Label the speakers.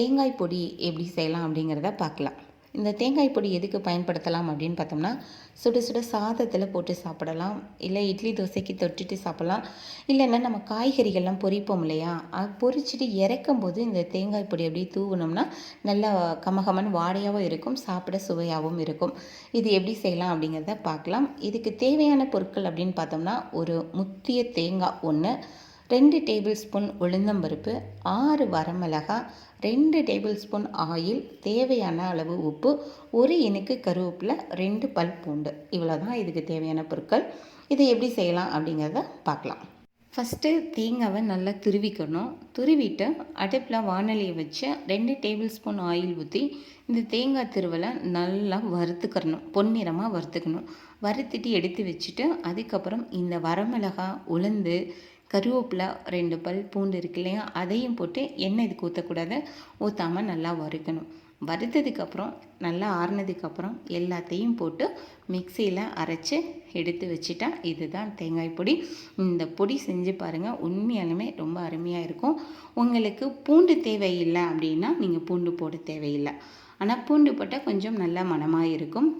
Speaker 1: தேங்காய் பொடி எப்படி செய்யலாம் அப்படிங்கிறத பார்க்கலாம். இந்த தேங்காய் பொடி எதுக்கு பயன்படுத்தலாம் அப்படின்னு பார்த்தோம்னா சுட சுட சாதத்தில் போட்டு சாப்பிடலாம். இல்லை இட்லி தோசைக்கு தொட்டுட்டு சாப்பிடலாம். இல்லைன்னா நம்ம காய்கறிகள்லாம் பொரிப்போம் இல்லையா? அது பொரிச்சிட்டு இறக்கும் போது இந்த தேங்காய் பொடி அப்படியே தூவினோம்னா நல்லா கமகமன் வாடையாகவும் இருக்கும் சாப்பிட சுவையாகவும் இருக்கும். இது எப்படி செய்யலாம் அப்படிங்கிறத பார்க்கலாம். இதுக்கு தேவையான பொருட்கள் அப்படின்னு பார்த்தோம்னா ஒரு முத்திய தேங்காய் ஒன்று ரெண்டு டேபிள் ஸ்பூன் உளுந்தம்பருப்பு ஆறு வரமிளகாய் ரெண்டு டேபிள் ஸ்பூன் ஆயில் தேவையான அளவு உப்பு ஒரு இனுக்கு கருவேப்பிலை ரெண்டு பல் பூண்டு. இவ்வளோ தான் இதுக்கு தேவையான பொருட்கள். இதை எப்படி செய்யலாம் அப்படிங்கிறத பார்க்கலாம். ஃபஸ்ட்டு தேங்காவை நல்லா துருவிக்கணும். துருவிட்டு அடுப்பில் வானலியை வச்சு ரெண்டு டேபிள் ஸ்பூன் ஆயில் ஊற்றி இந்த தேங்காய் திருவலை நல்லா வறுத்துக்கிறணும். பொன்னிறமாக வறுத்துக்கணும். வறுத்துட்டு எடுத்து வச்சுட்டு அதுக்கப்புறம் இந்த வரமிளகாய் உளுந்து கருவேப்பிலை ரெண்டு பல் பூண்டு இருக்கு இல்லையா அதையும் போட்டு எண்ணெய் இதுக்கு ஊற்றக்கூடாது ஊற்றாமல் நல்லா வறுக்கணும். வறுத்ததுக்கப்புறம் நல்லா ஆறுனதுக்கப்புறம் எல்லாத்தையும் போட்டு மிக்சியில் அரைச்சி எடுத்து வச்சுட்டா இதுதான் தேங்காய் பொடி. இந்த பொடி செஞ்சு பாருங்கள் உண்மையாலுமே ரொம்ப அருமையாக இருக்கும். உங்களுக்கு பூண்டு தேவையில்லை அப்படின்னா நீங்கள் பூண்டு போட தேவையில்லை. ஆனால் பூண்டு போட்டால் கொஞ்சம் நல்ல மணமாக இருக்கும்.